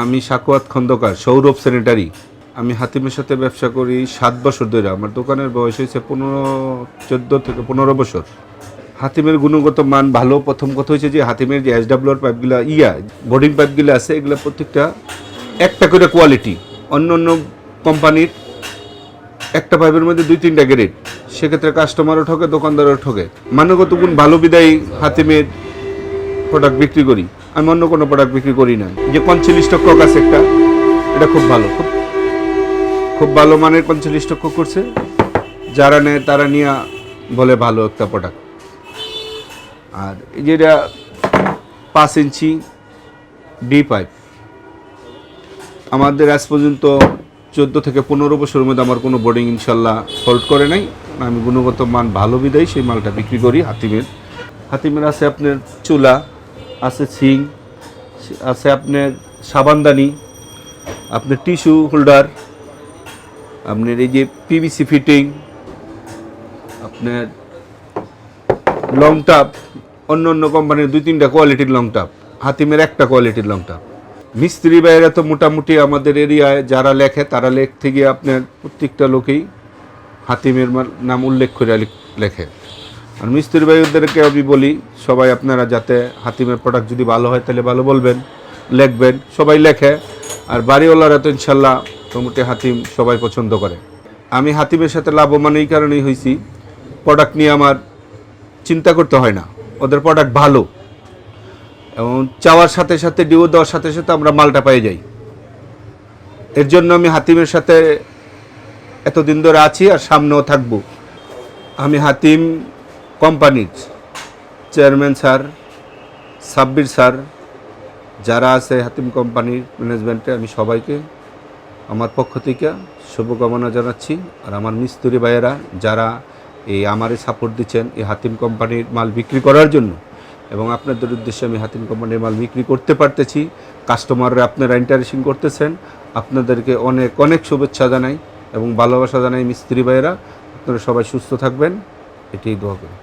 আমি সাকুয়াত খন্দকার, সৌরভ স্যানিটারি আমি হাতিমের সাথে ব্যবসা করি সাত বছর ধরে। আমার দোকানের বয়স হয়েছে পনেরো, চোদ্দ থেকে পনেরো বছর। হাতিমের গুণগত মান ভালো। প্রথম কথা হয়েছে যে হাতিমের যে এস ডাব্লিউর পাইপগুলো, ইয়া বোর্ডিং পাইপগুলো আছে, এগুলো প্রত্যেকটা একটা করে কোয়ালিটি অন্য অন্য কোম্পানির একটা পাইপের মধ্যে দুই, তিনটা গ্রেড সেক্ষেত্রে কাস্টমারও ঠকে, দোকানদারও ঠকে। মানগত গুণ ভালো বিদায়ী হাতিমের প্রোডাক্ট বিক্রি করি। আমি অন্য কোনো প্রোডাক্ট বিক্রি করি না। যে কনসিলিস্ট কক আছে একটা, এটা খুব ভালো। খুব খুব ভালো মানের কনসিলিস্ট কক করছে। যারা নেয়, তারা নিয়ে বলে ভালো একটা প্রোডাক্ট আর যেটা পাঁচ ইঞ্চি ডি পাইপ আমাদের আজ পর্যন্ত চোদ্দ থেকে পনেরো বছরের মধ্যে আমার কোনো বোর্ডিং ইনশাল্লাহ ফল্ট করে নাই। আমি গুণগত মান ভালো বিদায়, সেই মালটা বিক্রি করি হাতিমের। হাতিমের আছে আপনার চুলা। আছে সিং, আছে আপনার সাবানদানি, আপনার টিস্যু হোল্ডার, আপনার এই যে পিভিসি ফিটিং, আপনার লং টাপ, অন্য অন্য কোম্পানির দুই তিনটা কোয়ালিটির লং টাপ, হাতিমের একটা কোয়ালিটির লং টাপ। মিস্ত্রি বাইরে তো মোটামুটি আমাদের এরিয়ায় যারা লেখে, তারা লেখ থেকে আপনার প্রত্যেকটা লোকেই হাতিমের নাম উল্লেখ করে লেখে। আর মিস্ত্রি ভাইদেরকে আমি বলি, সবাই আপনারা যাতে হাতিমের প্রোডাক্ট যদি ভালো হয়, তাহলে ভালো বলবেন, লিখবেন, সবাই লেখে। আর বাড়িওয়ালারা তো ইনশাল্লাহ মোটামুটি হাতিম সবাই পছন্দ করে। আমি হাতিমের সাথে লাভবান এই কারণেই হয়েছি প্রোডাক্ট নিয়ে আমার চিন্তা করতে হয় না, ওদের প্রোডাক্ট ভালো। এবং চাওয়ার সাথে সাথে ডিও দেওয়ার সাথে সাথে আমরা মালটা পেয়ে যাই। এর জন্য আমি হাতিমের সাথে এতদিন ধরে আছি আর সামনেও থাকব। আমি হাতিম কোম্পানির চেয়ারম্যান স্যার, সাব্বির স্যার, যারা আছে হাতিম কোম্পানির ম্যানেজমেন্টে, আমি সবাইকে আমার পক্ষ থেকে শুভকামনা জানাচ্ছি। আর আমার মিস্ত্রি ভাইয়েরা যারা এই আমারে সাপোর্ট দিচ্ছেন এই হাতিম কোম্পানির মাল বিক্রি করার জন্য এবং আপনাদের উদ্দেশ্যে আমি হাতিম কোম্পানির মাল বিক্রি করতে পারতেছি কাস্টমাররা আপনারা ইন্টারেশন করতেছেন, আপনাদেরকে অনেক অনেক শুভেচ্ছা জানাই এবং ভালোবাসা জানাই মিস্ত্রি ভাইয়েরা। আপনারা সবাই সুস্থ থাকবেন, এটাই দোয়া করি।